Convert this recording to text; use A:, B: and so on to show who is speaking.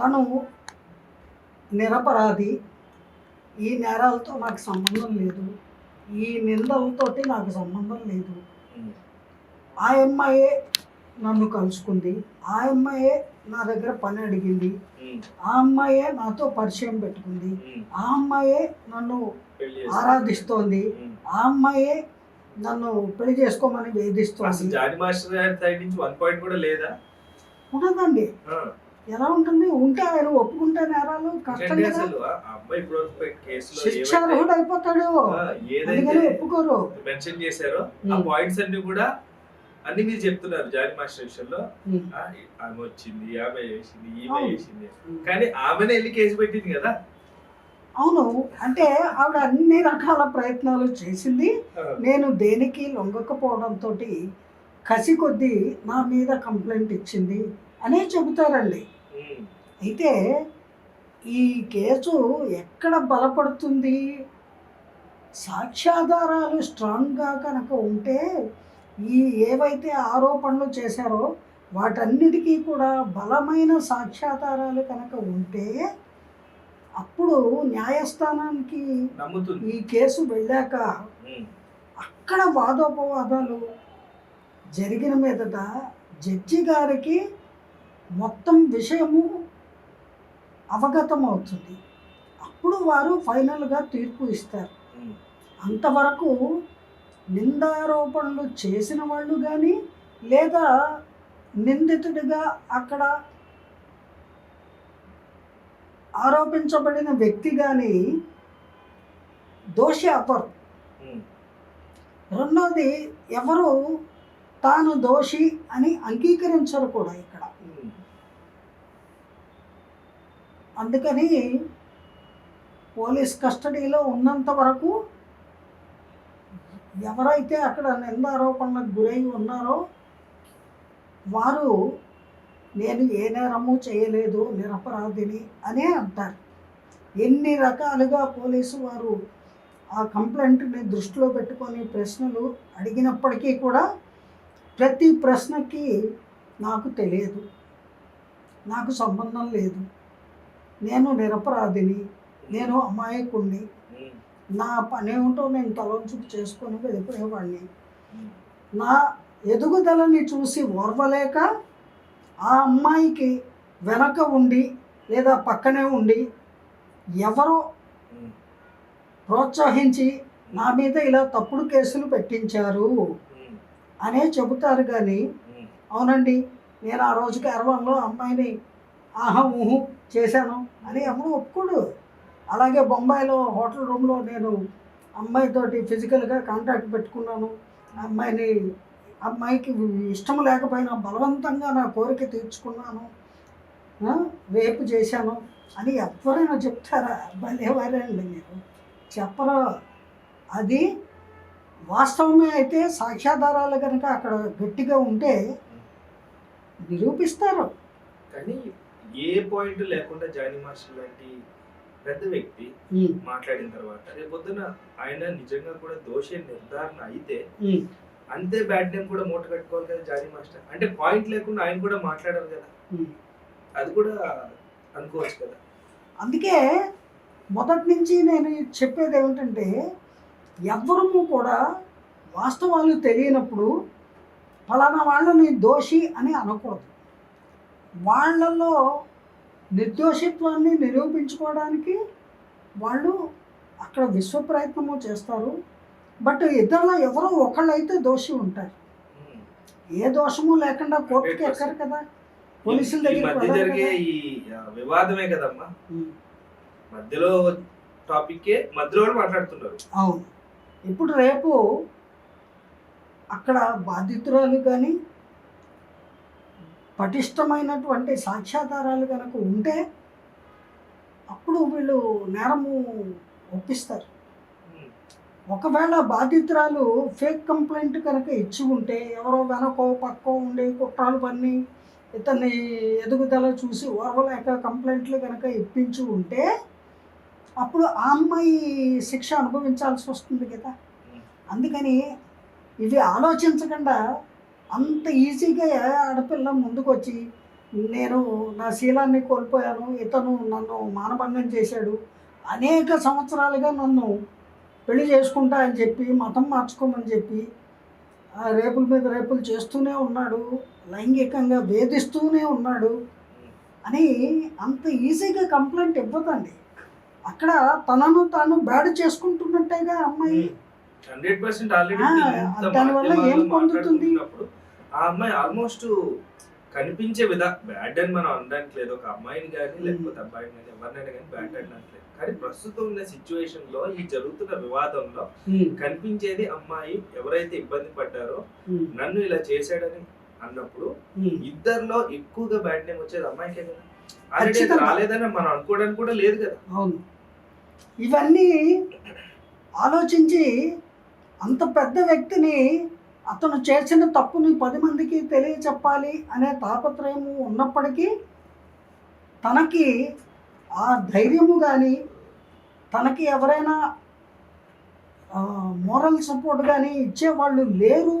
A: తను నిరపరాధి. ఈ నేరాలతో నాకు సంబంధం లేదు. ఈ నిందలతోటి నాకు సంబంధం లేదు. ఆ అమ్మాయే నన్ను కలుసుకుంది. ఆ అమ్మాయే నా దగ్గర పని అడిగింది. ఆ అమ్మాయే నాతో పరిచయం పెట్టుకుంది. ఆ అమ్మాయే నన్ను. ఆరాధిస్తోంది. ఆ అమ్మాయే నన్ను పెళ్ళి చేసుకోమని వేధిస్తోంది.
B: జాని
A: ఎలా ఉంటుంది? ఉంటే ఆయన ఒప్పుకుంటే నేరాలు కష్టం శిక్షార్హుడు అయిపోతాడు. అందుకని ఒప్పుకోరు.
B: మెన్షన్ చేశారో ఆ. పాయింట్స్ అన్ని కూడా అన్ని మీరు చెప్తున్నారు జాని మాస్టర్ విషయంలో. ఆమె వచ్చింది ఆమె చేసింది ఈమె. చేసింది. కానీ ఆమెనే వెళ్ళి కేసు పెట్టింది కదా.
A: అవును. అంటే ఆవిడ అన్ని రకాల ప్రయత్నాలు చేసింది. నేను దేనికి లొంగకపోవడంతో కసి కొద్దీ నా మీద కంప్లైంట్ ఇచ్చింది అనే చెబుతారండి. అయితే ఈ కేసు ఎక్కడ బలపడుతుంది? సాక్ష్యాధారాలు స్ట్రాంగ్గా కనుక ఉంటే ఈ ఏవైతే ఆరోపణలు చేశారో వాటన్నిటికీ కూడా బలమైన సాక్ష్యాధారాలు కనుక ఉంటే అప్పుడు న్యాయస్థానానికి ఈ కేసు వెళ్ళాక అక్కడ వాదోపవాదాలు జరిగిన మీదట జడ్జి గారికి మొత్తం విషయము అవగతం అవుతుంది అప్పుడు వారు ఫైనల్గా తీర్పు ఇస్తారు. అంతవరకు నిందారోపణలు చేసిన వాళ్ళు కానీ లేదా నిందితుడిగా అక్కడ ఆరోపించబడిన వ్యక్తి కానీ దోషి అవ్వరు రెండోది ఎవరు తాను దోషి అని అంగీకరించరు కూడా ఇక్కడ. అందుకని పోలీస్ కస్టడీలో ఉన్నంత వరకు ఎవరైతే అక్కడ నిందారోపణలకు గురై ఉన్నారో వారు నేను ఏ నేరము చేయలేదు నిరపరాధిని అనే అంటారు. ఎన్ని రకాలుగా పోలీసు వారు ఆ కంప్లైంట్ని దృష్టిలో పెట్టుకొని ప్రశ్నలు అడిగినప్పటికీ కూడా ప్రతి ప్రశ్నకి నాకు తెలియదు. నాకు సంబంధం లేదు. నేను నిరపరాధిని నేను అమాయకుణ్ణి. నా పని ఏమిటో నేను తలంచుకు చేసుకొని వెళ్ళిపోయేవాడిని. నా ఎదుగుదలని చూసి ఓర్వలేక ఆ అమ్మాయికి వెనక ఉండి లేదా పక్కనే ఉండి ఎవరో ప్రోత్సహించి నా మీద ఇలా తప్పుడు కేసులు పెట్టించారు అనే చెబుతారు కానీ. అవునండి నేను ఆ రోజుకి అరవంలో అమ్మాయిని ఆహా ఊహు చేశాను అని ఎవరు ఒప్పుకోడు. అలాగే బొంబాయిలో హోటల్ రూమ్లో నేను అమ్మాయితోటి ఫిజికల్గా కాంటాక్ట్ పెట్టుకున్నాను. అమ్మాయిని అమ్మాయికి ఇష్టం లేకపోయినా బలవంతంగా నా కోరిక తీర్చుకున్నాను. వేపు రేపు చేశాను అని ఎవరైనా చెప్తారా? భలేవారండి మీరు. చెప్పరా? అది వాస్తవమే అయితే సాక్ష్యాధారాలు కనుక అక్కడ గట్టిగా ఉంటే నిరూపిస్తారు.
B: కానీ ఏ పాయింట్ లేకుండా జానీ మాస్టర్ లాంటి పెద్ద వ్యక్తి మాట్లాడిన తర్వాత రేపొద్దున ఆయన నిజంగా కూడా దోషి నిర్ధారణ అయితే అంతే బ్యాడ్ నేమ్ కూడా మూట కట్టుకోవాలి కదా జానీ మాస్టర్. అంటే పాయింట్ లేకుండా ఆయన కూడా మాట్లాడారు కదా. అది కూడా అనుకోవచ్చు కదా.
A: అందుకే మొదటి నుంచి నేను చెప్పేది ఏమిటంటే ఎవ్వరము కూడా వాస్తవాలు తెలియనప్పుడు ఫలానా వాళ్ళని దోషి అని అనకూడదు. వాళ్ళల్లో నిర్దోషిత్వాన్ని నిరూపించుకోవడానికి వాళ్ళు అక్కడ విశ్వ ప్రయత్నము చేస్తారు బట్ ఇద్దరిలో ఎవరో ఒకళ్ళైతే దోషి ఉంటారు. ఏ దోషము లేకుండా కోర్టుకి ఎక్కరు కదా పోలీసుల వెళ్ళరు
B: జరిగే. ఈ వివాదమే కదమ్మా. మధ్యలో టాపిక్కే మధ్యలో మాట్లాడుతున్నారు
A: అవును ఇప్పుడు రేపు అక్కడ బాధితురాలు కానీ పటిష్టమైనటువంటి సాక్ష్యాధారాలు కనుక ఉంటే అప్పుడు వీళ్ళు నేరము ఒప్పిస్తారు. ఒకవేళ బాధితురాలు ఫేక్ కంప్లైంట్ కనుక ఇచ్చి ఉంటే ఎవరో వెనకో పక్కో ఉండి కుట్రాలు పన్ని ఇతన్ని ఎదుగుదల చూసి ఓర్వలేక కంప్లైంట్లు కనుక ఇప్పించి ఉంటే అప్పుడు ఆ అమ్మాయి శిక్ష అనుభవించాల్సి వస్తుంది కదా. అందుకని ఇవి ఆలోచించకుండా అంత ఈజీగా ఏ ఆడపిల్ల ముందుకొచ్చి నేను నా శీలాన్ని కోల్పోయాను ఇతను నన్ను మానభంగం చేశాడు అనేక సంవత్సరాలుగా నన్ను పెళ్ళి చేసుకుంటా అని చెప్పి మతం మార్చుకోమని చెప్పి రేపుల మీద రేపులు చేస్తూనే ఉన్నాడు లైంగికంగా వేధిస్తూనే ఉన్నాడు అని అంత ఈజీగా కంప్లైంట్ ఇవ్వదండి. అక్కడ తనను తాను బ్యాడ్ చేసుకుంటున్నట్టేగా అమ్మాయి
B: హండ్రెడ్ పర్సెంట్ ఆల్రెడీ
A: దానివల్ల ఏం పొందుతుంది?
B: ఆ అమ్మాయి ఆల్మోస్ట్ కనిపించే విధ బ్యాడ్ అని మనం అనడానికి లేదు. ఒక అమ్మాయిని కానీ లేకపోతే అబ్బాయిని కానీ ఎవరినైనా కానీ బ్యాడ్ అనట్లేదు కానీ ప్రస్తుతం ఉన్న సిచ్యువేషన్లో ఈ జరుగుతున్న వివాదంలో కనిపించేది అమ్మాయి ఎవరైతే ఇబ్బంది పడ్డారో నన్ను ఇలా చేశాడని అన్నప్పుడు. ఇద్దరిలో ఎక్కువగా బ్యాడ్ నేమ్ వచ్చేది అమ్మాయికే కదా. ఆల్రెడీ. రాలేదని మనం అనుకోవడానికి కూడా లేదు కదా.
A: అవును. ఇవన్నీ ఆలోచించి అంత పెద్ద వ్యక్తిని అతను చేసిన తప్పుని పది మందికి తెలియచెప్పాలి అనే తాపత్రయము ఉన్నప్పటికీ తనకి ఆ ధైర్యము కానీ తనకి ఎవరైనా మోరల్ సపోర్ట్ కానీ ఇచ్చేవాళ్ళు లేరు